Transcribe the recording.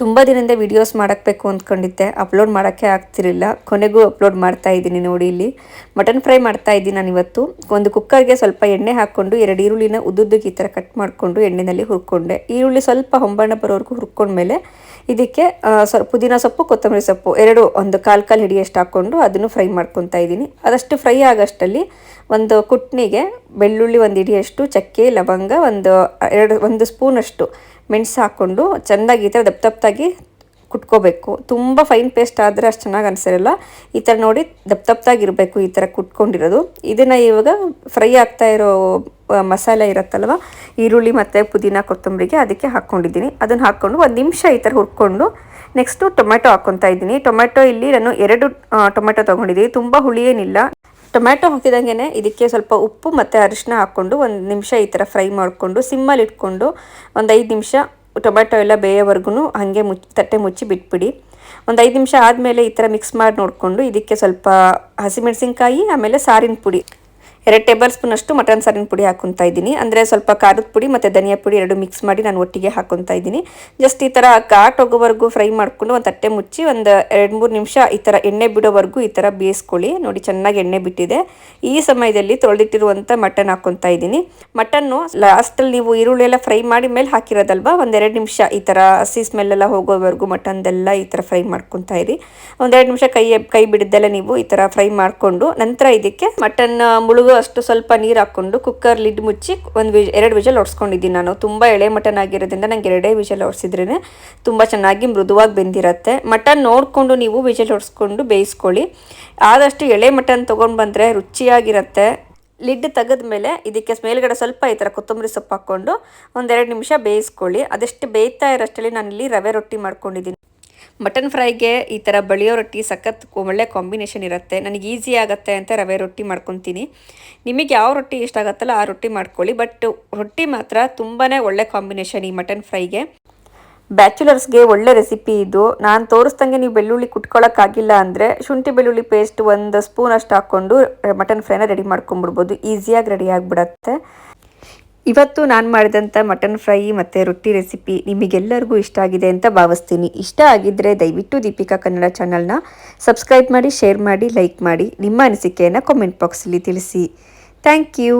ತುಂಬ ದಿನದಿಂದ ವಿಡಿಯೋಸ್ ಮಾಡಬೇಕು ಅಂದ್ಕೊಂಡಿದ್ದೆ. ಅಪ್ಲೋಡ್ ಮಾಡೋಕ್ಕೆ ಆಗ್ತಿರಲಿಲ್ಲ. ಕೊನೆಗೂ ಅಪ್ಲೋಡ್ ಮಾಡ್ತಾ ಇದ್ದೀನಿ ನೋಡಿ ಇಲ್ಲಿ. ಮಟನ್ ಫ್ರೈ ಮಾಡ್ತಾ ಇದ್ದೀನಿ ನಾನು ಇವತ್ತು. ಒಂದು ಕುಕ್ಕರ್ಗೆ ಸ್ವಲ್ಪ ಎಣ್ಣೆ ಹಾಕ್ಕೊಂಡು ಎರಡು ಈರುಳ್ಳಿನ ಉದ್ದುದ್ದಕ್ಕೆ ಈ ಥರ ಕಟ್ ಮಾಡಿಕೊಂಡು ಎಣ್ಣೆಯಲ್ಲಿ ಹುರ್ಕೊಂಡೆ. ಈರುಳ್ಳಿ ಸ್ವಲ್ಪ ಹೊಂಬಣ್ಣ ಬರೋವರೆಗೂ ಹುರ್ಕೊಂಡ್ಮೇಲೆ ಇದಕ್ಕೆ ಸ್ವಲ್ಪ ಪುದೀನ ಸೊಪ್ಪು, ಕೊತ್ತಂಬರಿ ಸೊಪ್ಪು ಎರಡು, ಒಂದು ಕಾಲು ಕಾಲು ಹಿಡಿಯಷ್ಟು ಹಾಕ್ಕೊಂಡು ಅದನ್ನು ಫ್ರೈ ಮಾಡ್ಕೊತಾ ಇದ್ದೀನಿ. ಅದಷ್ಟು ಫ್ರೈ ಆಗೋಷ್ಟಲ್ಲಿ ಒಂದು ಕುಟ್ನಿಗೆ ಬೆಳ್ಳುಳ್ಳಿ ಒಂದು ಹಿಡಿಯಷ್ಟು, ಚಕ್ಕೆ, ಲವಂಗ ಒಂದು ಎರಡು, ಒಂದು ಸ್ಪೂನಷ್ಟು ಮೆಣಸು ಹಾಕ್ಕೊಂಡು ಚೆಂದಾಗಿ ಈ ಥರ ದಪ್ಪ ದಪ್ಪದಾಗಿ ಕುಟ್ಕೋಬೇಕು. ತುಂಬ ಫೈನ್ ಪೇಸ್ಟ್ ಆದರೆ ಅಷ್ಟು ಚೆನ್ನಾಗಿ ಅನಿಸಿರಲ್ಲ. ಈ ಥರ ನೋಡಿ ದಪ್ಪ ದಪ್ಪದಾಗಿರಬೇಕು ಈ ಥರ ಕುಟ್ಕೊಂಡಿರೋದು. ಇದನ್ನು ಇವಾಗ ಫ್ರೈ ಆಗ್ತಾ ಇರೋ ಮಸಾಲೆ ಇರುತ್ತಲ್ವ? ಈರುಳ್ಳಿ ಮತ್ತು ಪುದೀನ, ಕೊತ್ತಂಬರಿಗೆ ಅದಕ್ಕೆ ಹಾಕ್ಕೊಂಡಿದ್ದೀನಿ. ಅದನ್ನು ಹಾಕ್ಕೊಂಡು ಒಂದು ನಿಮಿಷ ಈ ಥರ ಹುರ್ಕೊಂಡು ನೆಕ್ಸ್ಟು ಟೊಮೆಟೊ ಹಾಕ್ಕೊತಾ ಇದ್ದೀನಿ. ಟೊಮೆಟೊ ಇಲ್ಲಿ ನಾನು ಎರಡು ಟೊಮೆಟೊ ತೊಗೊಂಡಿದ್ದೀನಿ. ತುಂಬ ಹುಳಿ ಏನಿಲ್ಲ. ಟೊಮ್ಯಾಟೊ ಹಾಕಿದಂಗೆ ಇದಕ್ಕೆ ಸ್ವಲ್ಪ ಉಪ್ಪು ಮತ್ತು ಅರಿಶಿನ ಹಾಕ್ಕೊಂಡು ಒಂದು ನಿಮಿಷ ಈ ಥರ ಫ್ರೈ ಮಾಡಿಕೊಂಡು, ಸಿಮ್ಮಲ್ಲಿ ಇಟ್ಕೊಂಡು ಒಂದು ಐದು ನಿಮಿಷ ಟೊಮೆಟೊ ಎಲ್ಲ ಬೇಯೋವರೆಗೂ ಹಾಗೆ ಮುಚ್ಚಿ, ತಟ್ಟೆ ಮುಚ್ಚಿ ಬಿಟ್ಬಿಡಿ. ಒಂದು ಐದು ನಿಮಿಷ ಆದಮೇಲೆ ಈ ಥರ ಮಿಕ್ಸ್ ಮಾಡಿ ನೋಡಿಕೊಂಡು ಇದಕ್ಕೆ ಸ್ವಲ್ಪ ಹಸಿಮೆಣಸಿನ್ಕಾಯಿ, ಆಮೇಲೆ ಸಾರಿನ ಪುಡಿ. ಎರಡು ಟೇಬಲ್ ಸ್ಪೂನಷ್ಟು ಮಟನ್ ಸಾರಿನ ಪುಡಿ ಹಾಕೊತಾ ಇದ್ದೀನಿ. ಅಂದರೆ ಸ್ವಲ್ಪ ಖಾರದ ಪುಡಿ ಮತ್ತು ಧನಿಯಾ ಪುಡಿ ಎರಡು ಮಿಕ್ಸ್ ಮಾಡಿ ನಾನು ಒಟ್ಟಿಗೆ ಹಾಕೊತಾ ಇದ್ದೀನಿ. ಜಸ್ಟ್ ಈ ಥರ ಘಾಟ್ ಹೋಗೋವರೆಗೂ ಫ್ರೈ ಮಾಡಿಕೊಂಡು ಒಂದು ತಟ್ಟೆ ಮುಚ್ಚಿ ಒಂದು ಎರಡು ಮೂರು ನಿಮಿಷ ಈ ಥರ ಎಣ್ಣೆ ಬಿಡೋವರೆಗೂ ಈ ಥರ ಬೇಯಿಸ್ಕೊಳ್ಳಿ. ನೋಡಿ ಚೆನ್ನಾಗಿ ಎಣ್ಣೆ ಬಿಟ್ಟಿದೆ. ಈ ಸಮಯದಲ್ಲಿ ತೊಳೆದಿಟ್ಟಿರುವಂಥ ಮಟನ್ ಹಾಕೊತಾ ಇದ್ದೀನಿ. ಮಟನ್ನು ಲಾಸ್ಟಲ್ಲಿ ನೀವು ಈರುಳ್ಳಿ ಎಲ್ಲ ಫ್ರೈ ಮಾಡಿ ಮೇಲೆ ಹಾಕಿರೋದಲ್ವಾ? ಒಂದೆರಡು ನಿಮಿಷ ಈ ಥರ ಹಸಿ ಸ್ಮೆಲ್ಲೆಲ್ಲ ಹೋಗೋವರೆಗೂ ಮಟನ್ದೆಲ್ಲ ಈ ಥರ ಫ್ರೈ ಮಾಡ್ಕೊತಾ ಇರಿ. ಒಂದೆರಡು ನಿಮಿಷ ಕೈ ಕೈ ಬಿಡಿದ್ದೆಲ್ಲ ನೀವು ಈ ಥರ ಫ್ರೈ ಮಾಡಿಕೊಂಡು ನಂತರ ಇದಕ್ಕೆ ಮಟನ್ ಮುಳುಗು ಅಷ್ಟು ಸ್ವಲ್ಪ ನೀರು ಹಾಕ್ಕೊಂಡು ಕುಕ್ಕರ್ ಲಿಡ್ ಮುಚ್ಚಿ ಒಂದು ವಿಜ್ ಎರಡು ವಿಜಲ್ ಹೊಡ್ಸ್ಕೊಂಡಿದ್ದೀನಿ ನಾನು. ತುಂಬ ಎಳೆ ಮಟನ್ ಆಗಿರೋದ್ರಿಂದ ನಂಗೆ ಎರಡೇ ವಿಜಲ್ ಹೊಡ್ಸಿದ್ರೇ ತುಂಬ ಚೆನ್ನಾಗಿ ಮೃದುವಾಗಿ ಬೆಂದಿರುತ್ತೆ. ಮಟನ್ ನೋಡಿಕೊಂಡು ನೀವು ವಿಜಲ್ ಹೊಡ್ಸ್ಕೊಂಡು ಬೇಯಿಸ್ಕೊಳ್ಳಿ. ಆದಷ್ಟು ಎಳೆ ಮಟನ್ ತೊಗೊಂಡು ಬಂದರೆ ರುಚಿಯಾಗಿರುತ್ತೆ. ಲಿಡ್ ತೆಗೆದ ಮೇಲೆ ಇದಕ್ಕೆ ಮೇಲ್ಗಡೆ ಸ್ವಲ್ಪ ಈ ಥರ ಕೊತ್ತಂಬರಿ ಸೊಪ್ಪು ಹಾಕ್ಕೊಂಡು ಒಂದೆರಡು ನಿಮಿಷ ಬೇಯಿಸ್ಕೊಳ್ಳಿ. ಅದೆಷ್ಟು ಬೇಯ್ತಾ ಇರೋಷ್ಟರಲ್ಲಿ ನಾನಿಲ್ಲಿ ರವೆ ರೊಟ್ಟಿ ಮಾಡ್ಕೊಂಡಿದ್ದೀನಿ. ಮಟನ್ ಫ್ರೈಗೆ ಈ ಥರ ಬಳಿಯೋ ರೊಟ್ಟಿ ಸಖತ್ ಒಳ್ಳೆ ಕಾಂಬಿನೇಷನ್ ಇರುತ್ತೆ. ನನಗೆ ಈಸಿ ಆಗುತ್ತೆ ಅಂತ ರವೆ ರೊಟ್ಟಿ ಮಾಡ್ಕೊತೀನಿ. ನಿಮಗೆ ಯಾವ ರೊಟ್ಟಿ ಇಷ್ಟ ಆಗುತ್ತಲ್ಲ ಆ ರೊಟ್ಟಿ ಮಾಡ್ಕೊಳ್ಳಿ. ಬಟ್ ರೊಟ್ಟಿ ಮಾತ್ರ ತುಂಬಾ ಒಳ್ಳೆ ಕಾಂಬಿನೇಷನ್ ಈ ಮಟನ್ ಫ್ರೈಗೆ. ಬ್ಯಾಚುಲರ್ಸ್ಗೆ ಒಳ್ಳೆ ರೆಸಿಪಿ ಇದು. ನಾನು ತೋರಿಸ್ದಂಗೆ ನೀವು ಬೆಳ್ಳುಳ್ಳಿ ಕುಟ್ಕೊಳ್ಳೋಕ್ಕಾಗಿಲ್ಲ ಅಂದರೆ ಶುಂಠಿ ಬೆಳ್ಳುಳ್ಳಿ ಪೇಸ್ಟ್ ಒಂದು ಸ್ಪೂನ್ ಅಷ್ಟು ಹಾಕ್ಕೊಂಡು ಮಟನ್ ಫ್ರೈನ ರೆಡಿ ಮಾಡ್ಕೊಂಬಿಡ್ಬೋದು. ಈಸಿಯಾಗಿ ರೆಡಿ ಆಗಿಬಿಡತ್ತೆ. ಇವತ್ತು ನಾನು ಮಾಡಿದಂಥ ಮಟನ್ ಫ್ರೈ ಮತ್ತು ರೊಟ್ಟಿ ರೆಸಿಪಿ ನಿಮಗೆಲ್ಲರಿಗೂ ಇಷ್ಟ ಆಗಿದೆ ಅಂತ ಭಾವಿಸ್ತೀನಿ. ಇಷ್ಟ ಆಗಿದ್ದರೆ ದಯವಿಟ್ಟು ದೀಪಿಕಾ ಕನ್ನಡ ಚಾನಲ್ನ ಸಬ್ಸ್ಕ್ರೈಬ್ ಮಾಡಿ ಶೇರ್ ಮಾಡಿ ಲೈಕ್ ಮಾಡಿ ನಿಮ್ಮ ಅನಿಸಿಕೆಯನ್ನು ಕಾಮೆಂಟ್ ಬಾಕ್ಸಲ್ಲಿ ತಿಳಿಸಿ. Thank you